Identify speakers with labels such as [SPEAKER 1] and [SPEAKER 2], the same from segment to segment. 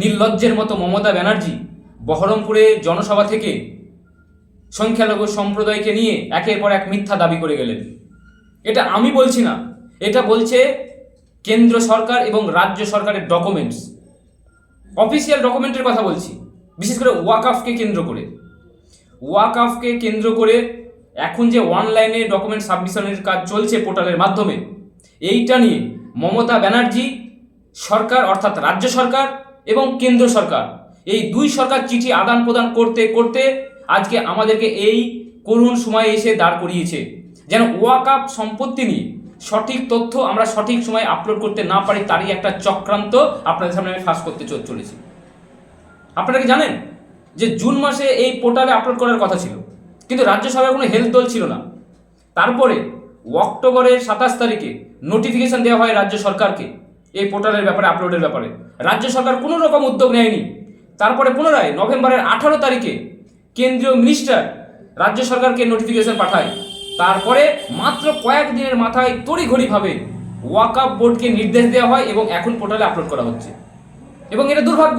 [SPEAKER 1] নির্লজ্জের মতো মমতা ব্যানার্জি বহরমপুরে জনসভা থেকে সংখ্যালঘু সম্প্রদায়কে নিয়ে একের পর এক মিথ্যা দাবি করে গেলেন। এটা আমি বলছি না, এটা বলছে কেন্দ্র সরকার এবং রাজ্য সরকারের ডকুমেন্টস অফিসিয়াল ডকুমেন্টের কথা বলছি, বিশেষ করে ওয়াকআফকে কেন্দ্র করে। ওয়াকআফকে কেন্দ্র করে এখন যে অনলাইনে ডকুমেন্ট সাবমিশনের কাজ চলছে পোর্টালের মাধ্যমে, এইটা নিয়ে মমতা ব্যানার্জি সরকার অর্থাৎ রাজ্য সরকার এবং কেন্দ্র সরকার। এই দুই সরকার চিঠি আদান প্রদান করতে করতে আজকে আমাদেরকে এই করুণ সময়ে এসে দাঁড় করিয়েছে। যেন ওয়াকআপ সম্পত্তি নিয়ে সঠিক তথ্য আমরা সঠিক সময়ে আপলোড করতে না পারি, তারই একটা চক্রান্ত আপনাদের সামনে আমি ফাঁস করতে চলেছি। আপনারা কি জানেন যে জুন মাসে এই পোর্টালে আপলোড করার কথা ছিল, কিন্তু রাজ্য সরকার কোনো হেলথ দল ছিল না। তারপরে অক্টোবরের সাতাশ তারিখে নোটিফিকেশন দেওয়া হয় রাজ্য সরকারকে। এই পোর্টালের ব্যাপারে আপলোডের ব্যাপারে। রাজ্য সরকার কোনো রকম উদ্যোগ নেয়নি। তারপরে পুনরায় নভেম্বরের আঠারো তারিখে কেন্দ্রীয় মিনিস্টার রাজ্য সরকারকে নোটিফিকেশন পাঠায়। তারপরে মাত্র কয়েক দিনের মাথায় তড়িঘড়িভাবে ওয়াকআপ বোর্ডকে নির্দেশ দেওয়া হয় এবং এখন পোর্টালে আপলোড করা হচ্ছে। এবং এটা দুর্ভাগ্য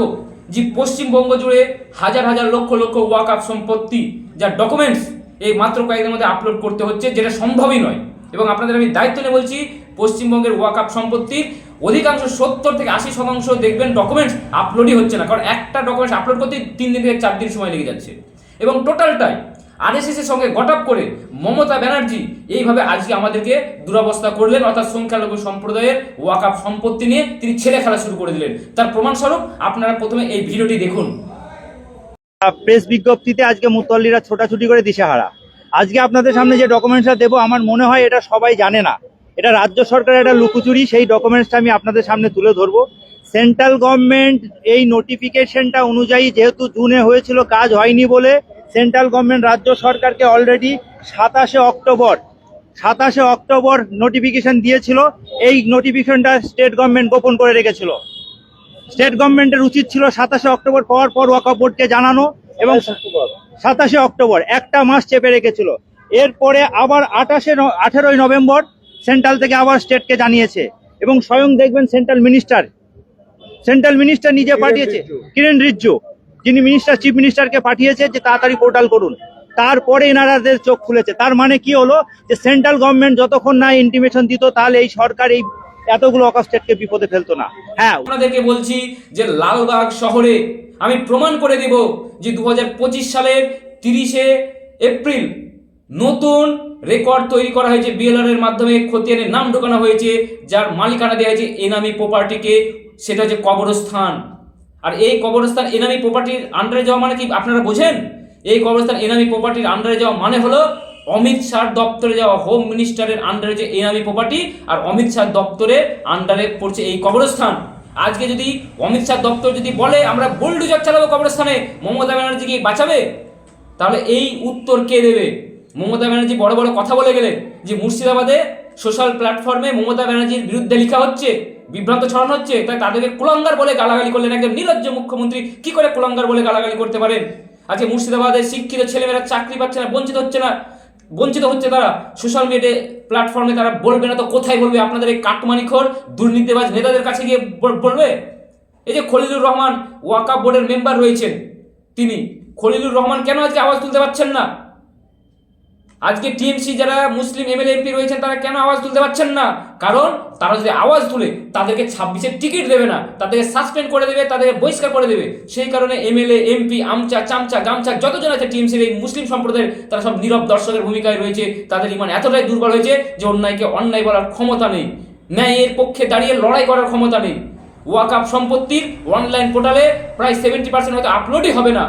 [SPEAKER 1] যে পশ্চিমবঙ্গ জুড়ে হাজার হাজার লক্ষ লক্ষ ওয়াকআপ সম্পত্তি যার ডকুমেন্টস এই মাত্র কয়েকদিনের মধ্যে আপলোড করতে হচ্ছে, যেটা সম্ভবই নয়। এবং আপনাদের আমি দায়িত্ব নিয়ে বলছি, পশ্চিমবঙ্গের ওয়াকআপ সম্পত্তির অধিকাংশ সত্তর থেকে আশি শতাংশ দেখবেন ডকুমেন্টস আপলোডই হচ্ছে না, কারণ একটা ডকুমেন্টস আপলোড করতে তিন দিন থেকে চার দিন সময় লেগে যাচ্ছে। এবং টোটালটাই আরএসএস এর সঙ্গে গটআপ করে মমতা ব্যানার্জি এইভাবে আজকে আমাদেরকে দুরবস্থা করলেন, অর্থাৎ সংখ্যালঘু সম্প্রদায়ের ওয়াকআপ সম্পত্তি নিয়ে তিনি ছেলে খেলা শুরু করে দিলেন। তার প্রমাণস্বরূপ আপনারা প্রথমে এই ভিডিওটি দেখুন।
[SPEAKER 2] প্রেস বিজ্ঞপ্তিতে আজকে মুতল্লিরা ছোটাছুটি করে দিশেহারা। আজকে আপনাদের সামনে যে ডকুমেন্টসটা দেবো, আমার মনে হয় এটা সবাই জানে না। এটা রাজ্য সরকারের একটা লুকোচুরি সেই ডকুমেন্টসটা আমি আপনাদের সামনে তুলে ধরবো। সেন্ট্রাল গভর্নমেন্ট এই নোটিফিকেশনটা অনুযায়ী যেহেতু জুনে হয়েছিল কাজ হয়নি বলে সেন্ট্রাল গভর্নমেন্ট রাজ্য সরকারকে অলরেডি সাতাশে অক্টোবর সাতাশে অক্টোবর নোটিফিকেশন দিয়েছিল। এই নোটিফিকেশনটা স্টেট গভর্নমেন্ট গোপন করে রেখেছিল। স্টেট গভর্নমেন্টের উচিত ছিল সাতাশে অক্টোবর পাওয়ার পর ওয়াকফ বোর্ডকে জানানো এবং সাতাশে অক্টোবর। একটা মাস চেপে রেখেছিল। এরপরে আবার আঠাশে আঠেরোই নভেম্বর সেন্ট্রাল থেকে আবার স্টেটকে জানিয়েছে এবং স্বয়ং দেখবেন সেন্ট্রাল মিনিস্টার। সেন্ট্রাল মিনিস্টার নিজে পাঠিয়েছে। কিরেন রিজ্জু যিনি মিনিস্টার চিফ মিনিস্টারকে পাঠিয়েছে যে তাড়াতাড়ি পোর্টাল করুন। তারপরে এনারাদের চোখ খুলেছে। তার মানে কি হলো যে সেন্ট্রাল গভর্নমেন্ট যতক্ষণ না ইন্টিমেশন দিত তাহলে এই সরকার এই এতগুলো অকাশ স্টেটকে বিপদে ফেলতো না। হ্যাঁ।
[SPEAKER 1] আপনাদেরকে বলছি যে লালবাগ শহরে আমি প্রমাণ করে দেব যে দু হাজার পঁচিশ সালের তিরিশে এপ্রিল নতুন রেকর্ড তৈরি করা হয়েছে বিএলআর এর মাধ্যমে। খতিয়ানের নাম ঢোকানো হয়েছে, যার মালিকানা দেওয়া হয়েছে এনামি প্রপার্টিকে। সেটা হচ্ছে কবরস্থান। আর এই কবরস্থান এনামি প্রপার্টির আন্ডারে যাওয়া মানে কি আপনারা বোঝেন? এই কবরস্থান এনামি প্রপার্টির আন্ডারে যাওয়া মানে হলো অমিত শাহ দপ্তরে যাওয়া হোম মিনিস্টারের আন্ডারে যে এনামি প্রপার্টি, আর অমিত শাহ দপ্তরের আন্ডারে পড়ছে এই কবরস্থান। আজকে যদি অমিত শাহ দপ্তর যদি বলে, আমরা বুলডুজার চালাবো কবরস্থানে, মমতা ব্যানার্জি কি বাঁচাবে? তাহলে এই উত্তর কে দেবে? মমতা ব্যানার্জি বড় বড় কথা বলে গেলেন যে মুর্শিদাবাদে সোশ্যাল প্ল্যাটফর্মে মমতা ব্যানার্জির বিরুদ্ধে লেখা হচ্ছে, বিভ্রান্ত ছড়ানো হচ্ছে, তাই তাদেরকে কুলঙ্গার বলে গালাগালি করলেন একজন নির্লজ্জ মুখ্যমন্ত্রী। কি করে কুলঙ্গার বলে গালাগালি করতে পারেন? আজকে মুর্শিদাবাদের শিক্ষিত ছেলেমেয়েরা চাকরি পাচ্ছে না, বঞ্চিত হচ্ছে না, বঞ্চিত হচ্ছে তারা। সোশ্যাল মিডিয়া প্ল্যাটফর্মে তারা বলবে না তো কোথায় বলবে? আপনাদের এই কাটমানিখোর দুর্নীতিবাজ নেতাদের কাছে গিয়ে বলবে? এই যে খলিলুর রহমান ওয়াকাব বোর্ডের মেম্বার রয়েছেন তিনি। খলিলুর রহমান কেন আজকে আওয়াজ তুলতে পারছেন না? আজকে টিএমসি যারা মুসলিম এমএলএ, এমপি রয়েছেন, তারা কেন আওয়াজ তুলতে পারছেন না? কারণ তারা যদি আওয়াজ তুলে, তাদেরকে ছাব্বিশের টিকিট দেবে না, তাদেরকে সাসপেন্ড করে দেবে, তাদেরকে বহিষ্কার করে দেবে। সেই কারণে এমএলএ, এমপি, আমচা, চামচা গামচা যতজন আছে টিএমসির এই মুসলিম সম্প্রদায়ের, তারা সব নীরব দর্শকের ভূমিকায় রয়েছে। তাদের ইমান এতটাই দুর্বল হয়েছে যে অন্যায়কে অন্যায় বলার ক্ষমতা নেই। ন্যায়ের পক্ষে দাঁড়িয়ে লড়াই করার ক্ষমতা নেই। ওয়াকআপ সম্পত্তির অনলাইন পোর্টালে প্রায় সেভেন্টি পার্সেন্ট হয়তো আপলোডই হবে না।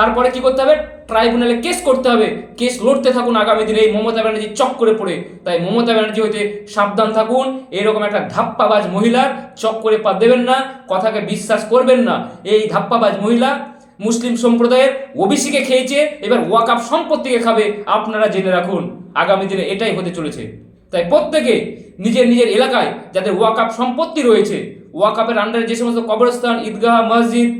[SPEAKER 1] তারপরে কি করতে হবে? ট্রাইব্যুনালে কেস করতে হবে। কেস লড়তে থাকুন আগামী দিনে। এই মমতা ব্যানার্জি চক্করে পড়ে। তাই মমতা ব্যানার্জি হইতে সাবধান থাকুন। এরকম একটা ধাপ্পাবাজ মহিলার চক্করে পা দেবেন না। কথাকে বিশ্বাস করবেন না। এই ধাপ্পাবাজ মহিলা মুসলিম সম্প্রদায়ের ওবিসিকে খেয়েছে, এবার ওয়াকআপ সম্পত্তিকে খাবে। আপনারা জেনে রাখুন, আগামী দিনে এটাই হতে চলেছে। তাই প্রত্যেকে নিজের নিজের এলাকায় যাদের ওয়াকআপ সম্পত্তি রয়েছে ওয়াকআপের আন্ডারে যে সমস্ত কবরস্থান, ঈদগাহ, মসজিদ,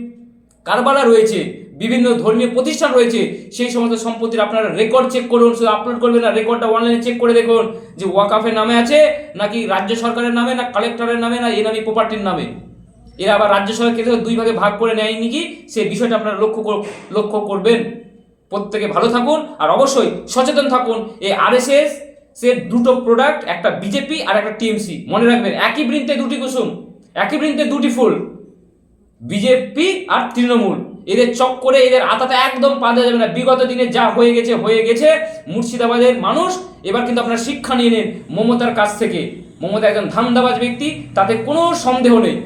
[SPEAKER 1] কারবালা রয়েছে বিভিন্ন ধর্মীয় প্রতিষ্ঠান রয়েছে, সেই সমস্ত সম্পত্তির আপনারা রেকর্ড চেক করুন, শুধু আপলোড করবেন না রেকর্ডটা অনলাইনে চেক করে দেখুন যে ওয়াকাফের নামে আছে, নাকি রাজ্য সরকারের নামে, না কালেক্টরের নামে, না এনামি প্রপার্টির নামে। এরা আবার রাজ্য সরকারকে তো দুই ভাগে ভাগ করে নেয়নি কি? সে বিষয়টা আপনারা লক্ষ্য লক্ষ্য করবেন। প্রত্যেকে ভালো থাকুন, আর অবশ্যই সচেতন থাকুন, এই আরএসএস সে দুটো প্রোডাক্ট একটা বিজেপি আর একটা টিএমসি মনে রাখবেন, একই বৃন্তে দুটি কুসুম, একই বৃন্তে দুটি ফুল বিজেপি আর তৃণমূল। এদের চক্করে এদের আতাতে একদম পা দেওয়া যাবে না। বিগত দিনে যা হয়ে গেছে হয়ে গেছে। মুর্শিদাবাদের মানুষ এবার কিন্তু আপনারা শিক্ষা নিয়ে নেন মমতার কাছ থেকে। মমতা একজন ধান্দাবাজ ব্যক্তি, তাতে কোনো সন্দেহ নেই।